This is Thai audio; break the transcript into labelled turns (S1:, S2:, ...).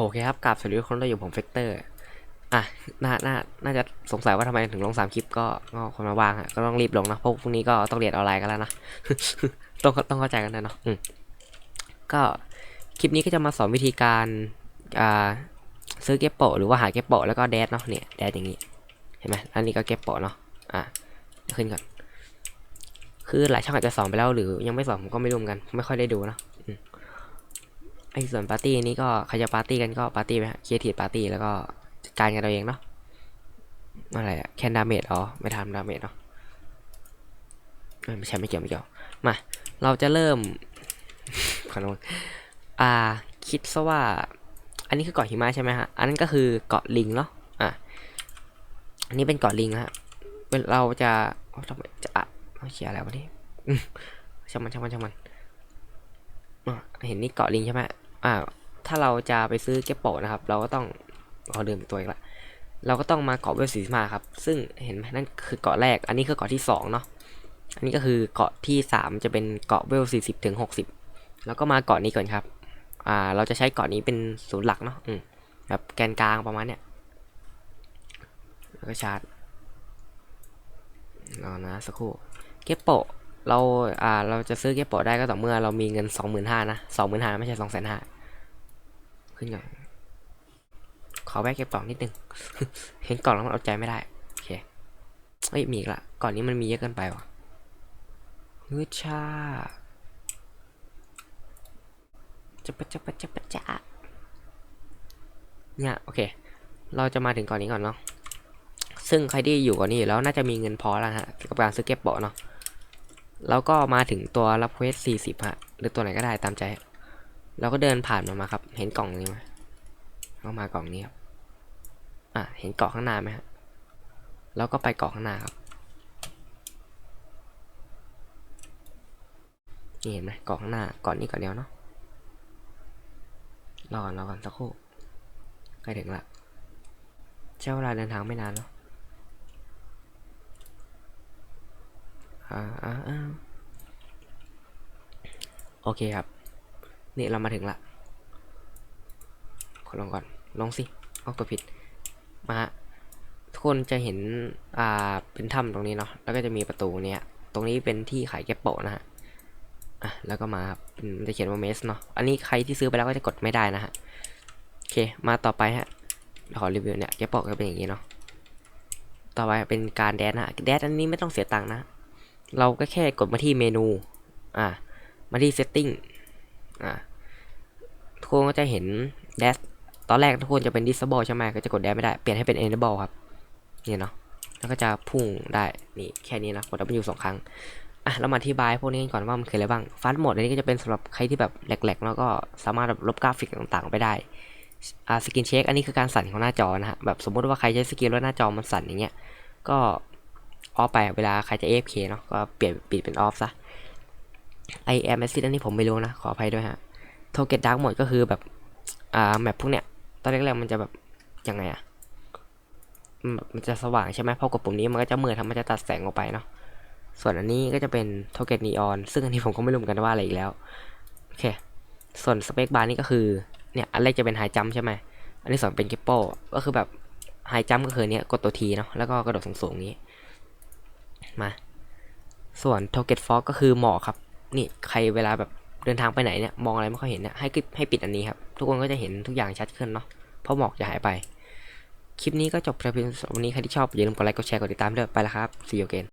S1: โอเคครับกราบสวัสดีทุกคนเราอยู่ผมเฟกเตอร์ อะ น่า น่า น่าจะสงสัยว่าทำไมถึงลงสามคลิปก็ก็คนมาว่างอะ ก็ต้องรีบลงนะ เพราะพรุ่งนี้ก็ต้องเรียนออนไลน์กันแล้วนะ ต้อง ต้องเข้าใจกันนะเนาะอืมก็ คลิปนี้ก็จะมาสอนวิธีการ อ่า ซื้อเก็บโปะหรือว่าหาเก็บโปะแล้วก็แดดเนาะ เนี่ย แดดอย่างนี้ เห็นไหมอันนี้ก็เก็บโปะเนาะ อะ ขึ้นก่อน คือหลายช่องอาจจะสอนไปแล้วหรือยังไม่สอนผมก็ไม่รู้เหมือนกัน ไม่ค่อยได้ดูเนาะ อ้ส่วนปาร์ตี้นี้ก็ใครจะปาร์ตี้กันก็ปาร์ตี้ไปฮะเคลียร์ทีปาร์ตี้แล้วก็จัดการกันเราเองเนาะอะไรอะแคนดาเมจอ๋อไม่ทำดาเมจเนาะไม่ใช่ไม่เกี่ยวไม่เกี่ยวมา เราจะเริ่มขอโทษอ่า คิดซะว่า อันนี้คือเกาะหิมะใช่ไหมฮะ อันนั้นก็คือเกาะลิงเนาะอะอันนี้เป็นเกาะลิงฮะเวลาเราจะโอ้ทำไมจะอะเขียนอะไรวะนี่ช่างมันช่างมันช่างมันเห็นนี่เกาะลิงใช่ไหม อ่า ถ้าเราจะไปซื้อเก็บโปะนะครับ เราก็ต้องเอเดินไปตัวอีกละเราก็ต้องมาเกาะเวลสีมาครับ ซึ่งเห็นไหมนั่นคือเกาะแรก อันนี้คือเกาะที่สองเนาะ อันนี้ก็คือเกาะที่สามจะเป็นเกาะเวลสี่สิบถึงหกสิบแล้วก็มาเกาะนี้ก่อนครับ อ่า เราจะใช้เกาะนี้เป็นศูนย์หลักเนาะอืมแบบแกนกลางประมาณเนี้ยแล้วก็ชาร์จรอนะสักครู่ เก็บโปะ เราอ่าเราจะซื้อเก็บโปะได้ก็ต่อเมื่อเรามีเงินสองหมื่นห้านะสองหมื่นห้าไม่ใช่สองแสนห้าขึ้นก่อนขอแวะเก็บกล่องนิดนึง เห็นกล่องแล้วมันเอาใจไม่ได้โอเคเฮ้ยมีอีกละก่อนนี้มันมีเยอะเกินไปว่ะฮึชาจะปะจะปะจะปะจะเนี่ยโอเค เราจะมาถึงก่อนนี้ก่อนเนาะซึ่งใครที่อยู่ก่อนนี้อยู่แล้วน่าจะมีเงินพอแล้วฮะกับการซื้อเก็บโปะเนาะ แล้วก็มาถึงตัวรับเควส40ฮะหรือตัวไหนก็ได้ตามใจ เราก็เดินผ่านมันมาครับ เห็นกล่องนี้ไหมก็มากล่องนี้ครับอะเห็นเกาะข้างหน้าไหมฮะแล้วก็ไปเกาะข้างหน้าครับนี่เห็นไหมเกาะข้างหน้าเกาะนี้เกาะเดียวเนาะรอก่อนรอก่อนสักครู่ใกล้ถึงละใช้เวลาเดินทางไม่นานเนาะ อ่าอ่าอ่าโอเคครับ นี่เรามาถึงละขอลองก่อน ลองสิเอาตัวผิด มาฮะทุกคนจะเห็น อ่า เป็นถ้ำตรงนี้เนาะ แล้วก็จะมีประตูเนี้ย ตรงนี้เป็นที่ขายแก็บโปะนะฮะ อะ แล้วก็มาครับมันจะเขียนว่าเมสเนาะ อันนี้ใครที่ซื้อไปแล้วก็จะกดไม่ได้นะฮะ โอเค มาต่อไปฮะ ขอรีวิวเนี่ยแก็บโปะก็เป็นอย่างนี้เนาะ ต่อไปเป็นการแดนฮะ แดนอันนี้ไม่ต้องเสียตังค์นะ เราก็แค่กดมาที่เมนู อ่า มาที่ setting อ่า ทุกคนก็จะเห็น dash ตอนแรกทุกคนจะเป็น disable ใช่ไหมก็จะกด dash ไม่ได้ เปลี่ยนให้เป็น enable ครับนี่เนาะ แล้วก็จะพุ่งได้ นี่แค่นี้นะกด W สองครั้ง อะ เรามาอธิบายพวกนี้กันก่อนว่ามันคืออะไรบ้างฟันโหมดอันนี้ก็จะเป็นสำหรับใครที่แบบแหลกๆ แล้วก็สามารถแบบลบกราฟิกต่างๆ ไปได้อ่าสกินเช็คอันนี้คือการสั่นของหน้าจอนะฮะ แบบสมมติว่าใครใช้สกินแล้วหน้าจอมันสั่นอย่างเงี้ย ก็ ออฟไปเวลาใครจะ AFK เนาะก็เปลี่ยนปิดเป็นออฟซะไอแอมแอซิดอันนี้ผมไม่รู้นะ ขออภัยด้วยฮะโทเกตดาร์กหมดก็คือแบบอ่าแมปพวกเนี้ย ตอนแรกๆมันจะแบบยังไงอะมันจะสว่างใช่ไหมพอกดปุ่มนี้มันก็จะมืดทำมันจะตัดแสงออกไปเนาะส่วนอันนี้ก็จะเป็นโทเกตนีออนซึ่งอันนี้ผมก็ไม่รู้เหมือนกันว่าอะไรอีกแล้วโอเคส่วนสเปคบาร์นี่ก็คือเนี่ยอันแรกจะเป็นไฮจัมใช่ไหมอันที่สองเป็นเกปโปก็คือแบบไฮจัมก็คือเนี้ยกดตัวทีเนาะแล้วก็กระโดดสูงๆนี้ มา ส่วนโทเกตฟอกก็คือหมอกครับ นี่ใครเวลาแบบเดินทางไปไหนเนี่ยมองอะไรไม่ค่อยเห็นเนี่ยให้ให้ปิดอันนี้ครับ ทุกคนก็จะเห็นทุกอย่างชัดขึ้นเนาะเพราะหมอกจะหายไป คลิปนี้ก็จบเพียงวันนี้ใครที่ชอบอย่าลืมกดไลค์กดแชร์กดติดตามด้วยไปแล้วครับ see you again